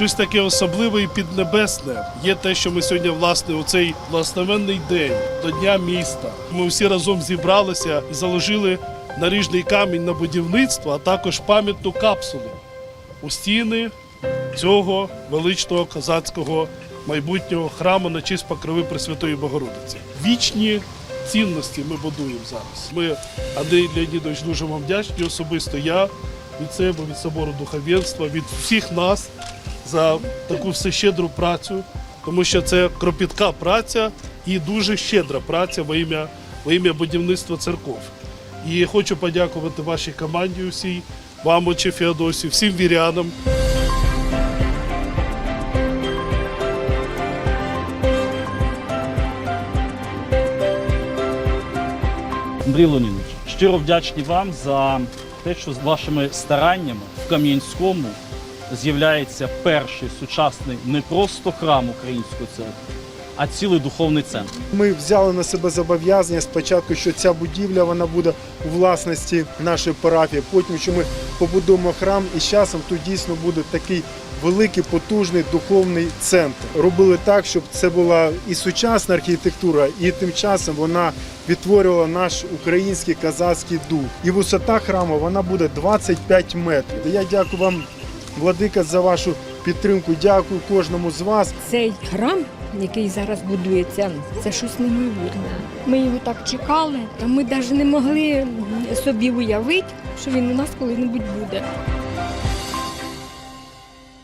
щось таке особливе і піднебесне. Є те, що ми сьогодні, власне, у цей благословенний день до Дня міста. Ми всі разом зібралися і заложили наріжний камінь на будівництво, а також пам'ятну капсулу у стіни цього величного козацького майбутнього храму на честь покрови Пресвятої Богородиці. Вічні цінності ми будуємо зараз. Ми, Андрій Леонідович, дуже вам вдячні. Особисто я від себе, від собору духовенства, від всіх нас за таку всещедру працю, тому що це кропітка праця і дуже щедра праця во ім'я, во ім'я будівництва церков. І хочу подякувати вашій команді усій, вам, отче Феодосі, всім вірянам. Андрій Леонідович, щиро вдячні вам за те, що з вашими стараннями в Кам'янському з'являється перший сучасний не просто храм Української церкви, а цілий духовний центр. Ми взяли на себе зобов'язання спочатку, що ця будівля вона буде у власності нашої парафії. Потім, що ми побудуємо храм, і з часом тут дійсно буде такий великий потужний духовний центр. Робили так, щоб це була і сучасна архітектура, і тим часом вона відтворювала наш український казацький дух. І висота храму вона буде 25 метрів. Я дякую вам, владика, за вашу підтримку. Дякую кожному з вас. Цей храм, який зараз будується, це щось неймовірне. Ми його так чекали, та ми навіть не могли собі уявити, що він у нас коли-небудь буде.